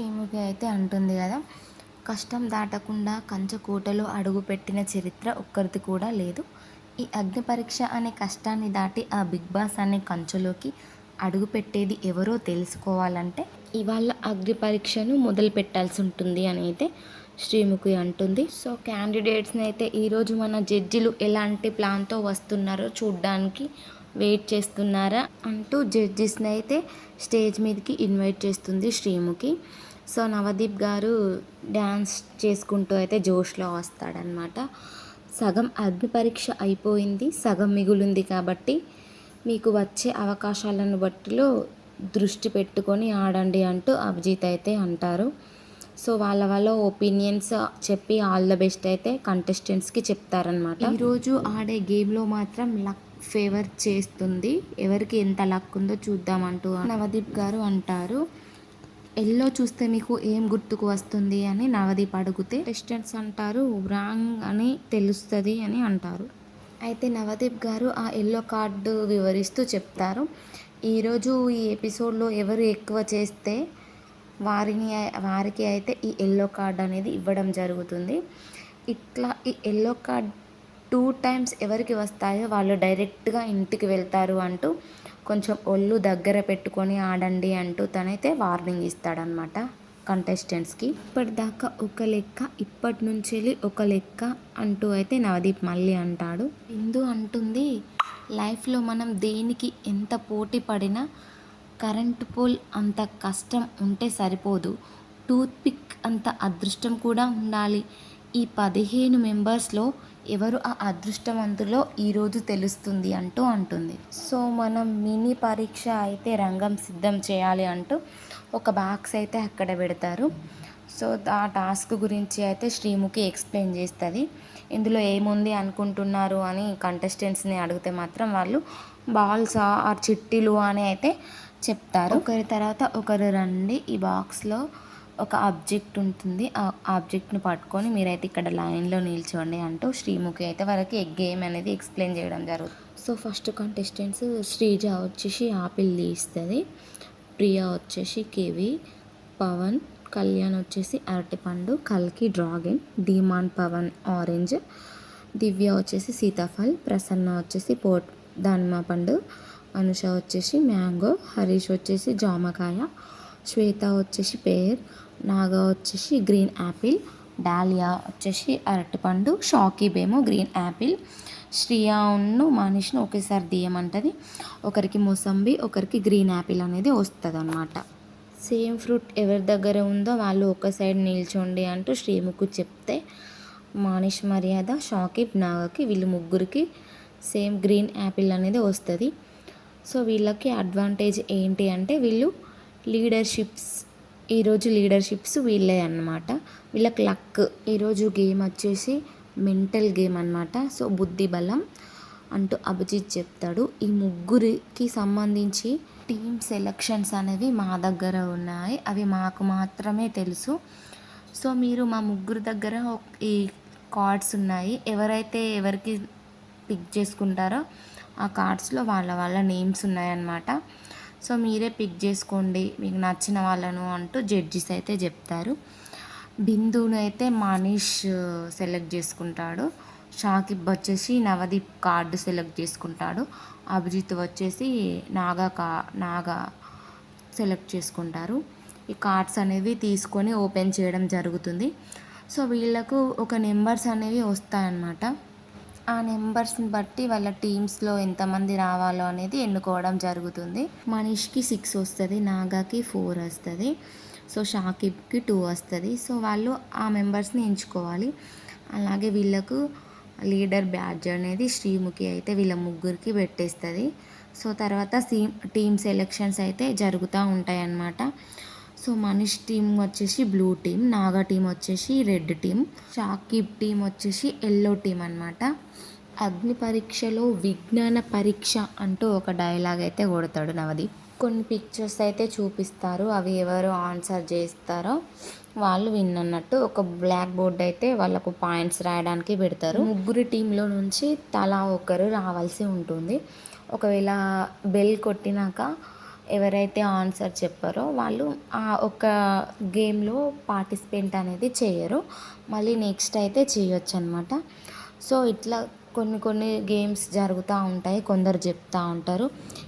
శ్రీముఖి అయితే అంటుంది కదా. కష్టం దాటకుండా కంచకోటలో అడుగుపెట్టిన చరిత్ర ఒక్కరిది కూడా లేదు. ఈ అగ్ని పరీక్ష అనే కష్టాన్ని దాటి ఆ బిగ్ బాస్ అనే కంచులోకి అడుగుపెట్టేది ఎవరో తెలుసుకోవాలంటే ఇవాళ అగ్ని పరీక్షను మొదలు పెట్టాల్సి ఉంటుంది అని అయితే శ్రీముఖి అంటుంది. సో క్యాండిడేట్స్ని అయితే ఈరోజు మన జడ్జిలు ఎలాంటి ప్లాన్తో వస్తున్నారో చూడ్డానికి వెయిట్ చేస్తున్నారా అంటూ జడ్జెస్ని అయితే స్టేజ్ మీదకి ఇన్వైట్ చేస్తుంది శ్రీముఖి. సో నవదీప్ గారు డ్యాన్స్ చేసుకుంటూ అయితే జోష్లో వస్తాడనమాట. సగం అగ్ని పరీక్ష అయిపోయింది సగం మిగులుంది కాబట్టి మీకు వచ్చే అవకాశాలను బట్టిలో దృష్టి పెట్టుకొని ఆడండి అంటూ అభిజిత్ అయితే అంటారు. సో వాళ్ళ వాళ్ళ ఒపీనియన్స్ చెప్పి ఆల్ ద బెస్ట్ అయితే కంటెస్టెంట్స్కి చెప్తారనమాట. ఈరోజు ఆడే గేమ్లో మాత్రం లక్ ఫేవర్ చేస్తుంది. ఎవరికి ఎంత లక్ ఉందో చూద్దామంటూ నవదీప్ గారు అంటారు. ఎల్లో చూస్తే మీకు ఏం గుర్తుకు వస్తుంది అని నవదీప్ అడిగితే టెస్టెంట్స్ అంటారు రాంగ్ అని తెలుస్తుంది అని అంటారు. అయితే నవదీప్ గారు ఆ ఎల్లో కార్డు వివరిస్తూ చెప్తారు. ఈరోజు ఈ ఎపిసోడ్లో ఎవరు ఎక్కువ చేస్తే వారిని వారికి అయితే ఈ ఎల్లో కార్డ్ అనేది ఇవ్వడం జరుగుతుంది. ఇట్లా ఈ ఎల్లో కార్డ్ టూ టైమ్స్ ఎవరికి వస్తాయో వాళ్ళు డైరెక్ట్గా ఇంటికి వెళ్తారు అంటూ కొంచెం ఒళ్ళు దగ్గర పెట్టుకొని ఆడండి అంటూ తనైతే వార్నింగ్ ఇస్తాడనమాట కంటెస్టెంట్స్కి. ఇప్పటిదాకా ఒక లెక్క ఇప్పటి నుంచి ఒక లెక్క అంటూ అయితే నవదీప్ మళ్ళీ అంటాడు. ఇందు అంటుంది లైఫ్లో మనం దేనికి ఎంత పోటీ పడినా కరెంట్ పోల్ అంత కష్టం ఉంటే సరిపోదు. టూత్పిక్ అంత అదృష్టం కూడా ఉండాలి. ఈ పదిహేను మెంబర్స్లో ఎవరు ఆ అదృష్టవంతులో ఈరోజు తెలుస్తుంది అంటూ అంటుంది. సో మనం మినీ పరీక్ష అయితే రంగం సిద్ధం చేయాలి అంటూ ఒక బాక్స్ అయితే అక్కడ పెడతారు. సో ఆ టాస్క్ గురించి అయితే శ్రీముఖి ఎక్స్ప్లెయిన్ చేస్తుంది. ఇందులో ఏముంది అనుకుంటున్నారు అని కంటెస్టెంట్స్ని అడిగితే మాత్రం వాళ్ళు బాల్స్ ఆర్ చిట్టీలు అని అయితే చెప్తారు. ఒకరి తర్వాత ఒకరు రండి ఈ బాక్స్లో ఒక ఆబ్జెక్ట్ ఉంటుంది. ఆ ఆబ్జెక్ట్ని పట్టుకొని మీరైతే ఇక్కడ లైన్లో నిల్చోండి అంటూ శ్రీముఖి అయితే వాళ్ళకి గేమ్ అనేది ఎక్స్ప్లెయిన్ చేయడం జరుగుతుంది. సో ఫస్ట్ కంటెస్టెంట్స్ శ్రీజ వచ్చేసి ఆపిల్ తీస్తుంది ప్రియా వచ్చేసి కివి పవన్ కళ్యాణ్ వచ్చేసి అరటిపండు కల్కి డ్రాగన్ ధీమాన్ పవన్ ఆరెంజ్ దివ్య వచ్చేసి సీతాఫల్ ప్రసన్న వచ్చేసి పోట్ దానిమ్మ పండు అనుష వచ్చేసి మ్యాంగో హరీష్ వచ్చేసి జామకాయ శ్వేత వచ్చేసి పేర్ నాగా వచ్చేసి గ్రీన్ యాపిల్ డాలియా వచ్చేసి అరటిపండు షాకీబేమో గ్రీన్ యాపిల్ శ్రియాను మనిషిని ఒకేసారి తీయమంటుంది. ఒకరికి మొసంబి ఒకరికి గ్రీన్ యాపిల్ అనేది వస్తుంది అనమాట సేమ్ ఫ్రూట్ ఎవరి దగ్గర ఉందో వాళ్ళు ఒక సైడ్ నిల్చోండి అంటూ శ్రీముకు చెప్తే మానిష్ మర్యాద షాకిబ్ నాగకి వీళ్ళు ముగ్గురికి సేమ్ గ్రీన్ యాపిల్ అనేది వస్తుంది. సో వీళ్ళకి అడ్వాంటేజ్ ఏంటి అంటే వీళ్ళు లీడర్షిప్స్ ఈరోజు లీడర్షిప్స్ వీళ్ళే అన్నమాట. వీళ్ళకి లక్. ఈరోజు గేమ్ వచ్చేసి మెంటల్ గేమ్ అనమాట సో బుద్ధి బలం అంటూ అభిజిత్ చెప్తాడు. ఈ ముగ్గురికి సంబంధించి టీమ్ సెలక్షన్స్ అనేవి మా దగ్గర ఉన్నాయి. అవి మాకు మాత్రమే తెలుసు. సో మీరు మా ముగ్గురు దగ్గర ఈ కార్డ్స్ ఉన్నాయి. ఎవరైతే ఎవరికి పిక్ చేసుకుంటారో ఆ కార్డ్స్లో వాళ్ళ వాళ్ళ నేమ్స్ ఉన్నాయన్నమాట. సో మీరే పిక్ చేసుకోండి మీకు నచ్చిన వాళ్ళను అంటూ జడ్జిస్ అయితే చెప్తారు. బిందును అయితే మనీష్ సెలెక్ట్ చేసుకుంటాడు. షాకిబ్ వచ్చేసి నవదీప్ కార్డు సెలెక్ట్ చేసుకుంటాడు. అభిజిత్ వచ్చేసి నాగా కా నాగా సెలెక్ట్ చేసుకుంటారు. ఈ కార్డ్స్ అనేవి తీసుకొని ఓపెన్ చేయడం జరుగుతుంది. సో వీళ్ళకు ఒక నెంబర్స్ అనేవి వస్తాయన్నమాట. ఆ నెంబర్స్ని బట్టి వాళ్ళ టీమ్స్లో ఎంతమంది రావాలో అనేది ఎన్నుకోవడం జరుగుతుంది. మనీష్కి సిక్స్ వస్తుంది నాగాకి ఫోర్ వస్తుంది సో షాకిబ్కి టూ వస్తుంది. సో వాళ్ళు ఆ మెంబర్స్ని ఎంచుకోవాలి. అలాగే వీళ్ళకు లీడర్ బ్యాడ్జ్ అనేది శ్రీముఖి అయితే వీళ్ళ ముగ్గురికి పెట్టేస్తుంది. సో తర్వాత సీ టీమ్ సెలెక్షన్స్ అయితే జరుగుతూ ఉంటాయి అన్నమాట సో మనీష్ టీం వచ్చేసి బ్లూ టీం నాగా టీం వచ్చేసి రెడ్ టీం షాకిబ్ టీం వచ్చేసి ఎల్లో టీం అనమాట అగ్ని పరీక్షలో విజ్ఞాన పరీక్ష అంటూ ఒక డైలాగ్ అయితే కొడతాడు నవదీప్ కొన్ని పిక్చర్స్ అయితే చూపిస్తారు అవి ఎవరు ఆన్సర్ చేస్తారో వాళ్ళు విన్ అన్నట్టు ఒక బ్లాక్ బోర్డ్ అయితే వాళ్ళకు పాయింట్స్ రాయడానికి పెడతారు. ముగ్గురు టీంలో నుంచి తలా ఒకరు రావాల్సి ఉంటుంది. ఒకవేళ బెల్ కొట్టినాక ఎవరైతే ఆన్సర్ చెప్పారో వాళ్ళు ఆ ఒక గేమ్లో పార్టిసిపేట్ అనేది చేయరు. మళ్ళీ నెక్స్ట్ అయితే చేయొచ్చు అనమాట సో ఇట్లా కొన్ని కొన్ని గేమ్స్ జరుగుతూ ఉంటాయి. కొందరు చెప్తూ ఉంటారు.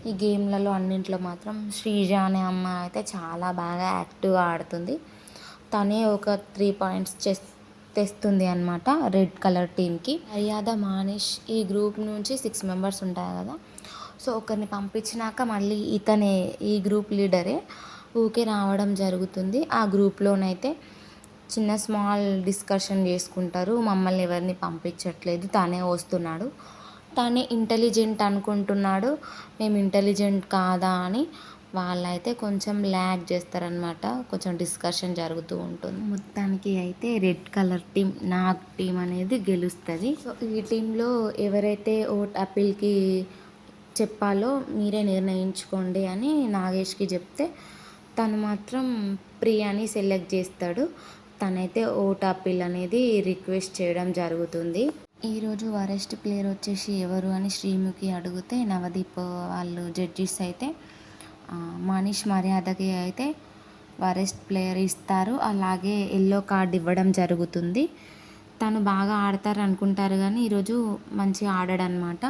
ఈ గేమ్లలో అన్నింటిలో మాత్రం శ్రీజ అనే అమ్మాయి అయితే చాలా బాగా యాక్టివ్గా ఆడుతుంది. తనే ఒక త్రీ పాయింట్స్ చెస్ తెస్తుంది అనమాట రెడ్ కలర్ టీమ్కి. మర్యాద మానేష్ ఈ గ్రూప్ నుంచి సిక్స్ మెంబర్స్ ఉంటాయి కదా సో ఒకరిని పంపించినాక మళ్ళీ ఇతనే ఈ గ్రూప్ లీడరే ఊకే రావడం జరుగుతుంది. ఆ గ్రూప్లోనైతే చిన్న స్మాల్ డిస్కషన్ చేసుకుంటారు. మమ్మల్ని ఎవరిని పంపించట్లేదు. తనే వస్తున్నాడు. తనే ఇంటెలిజెంట్ అనుకుంటున్నాడు. మేము ఇంటెలిజెంట్ కాదా అని వాళ్ళైతే కొంచెం ల్యాగ్ చేస్తారనమాట కొంచెం డిస్కషన్ జరుగుతూ ఉంటుంది. మొత్తానికి అయితే red colour team Nag team అనేది గెలుస్తుంది. సో ఈ టీంలో ఎవరైతే ఓట్ అప్పీల్కి చెప్పాలో మీరే నిర్ణయించుకోండి అని నాగేష్కి చెప్తే తను మాత్రం ప్రియాని సెలెక్ట్ చేస్తాడు. తనైతే ఓట్ అప్పీల్ అనేది రిక్వెస్ట్ చేయడం జరుగుతుంది. ఈరోజు వరెస్ట్ ప్లేయర్ వచ్చేసి ఎవరు అని శ్రీముఖి అడిగితే నవదీప్ వాళ్ళు జడ్జెస్ అయితే మనీష్ మర్యాదకి అయితే వరెస్ట్ ప్లేయర్ ఇస్తారు. అలాగే ఎల్లో కార్డ్ ఇవ్వడం జరుగుతుంది. తను బాగా ఆడతారు అనుకుంటారు కానీ ఈరోజు మంచిగా ఆడాడనమాట.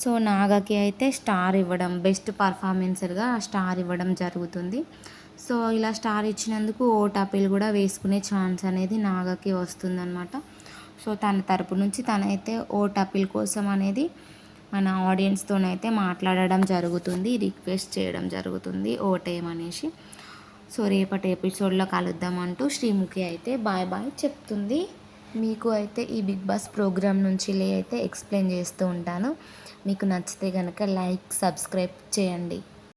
సో నాగకి అయితే స్టార్ ఇవ్వడం బెస్ట్ పర్ఫార్మెన్సర్గా స్టార్ ఇవ్వడం జరుగుతుంది. సో ఇలా స్టార్ ఇచ్చినందుకు ఓట్ అప్పీల్ కూడా వేసుకునే ఛాన్స్ అనేది నాగకి వస్తుందన్నమాట. సో తన తరపు నుంచి తనైతే ఓట్ అప్పీల్ కోసం అనేది మన ఆడియన్స్తోనైతే మాట్లాడడం జరుగుతుంది రిక్వెస్ట్ చేయడం జరుగుతుంది ఓటేయమనేసి సో రేపటి ఎపిసోడ్లో కలుద్దాం అంటూ శ్రీముఖి అయితే బాయ్ బాయ్ చెప్తుంది. మీకు అయితే ఈ బిగ్ బాస్ ప్రోగ్రామ్ నుంచి లే అయితే ఎక్స్ప్లెయిన్ చేస్తూ ఉంటాను. మీకు నచ్చితే కనుక లైక్ సబ్స్క్రైబ్ చేయండి.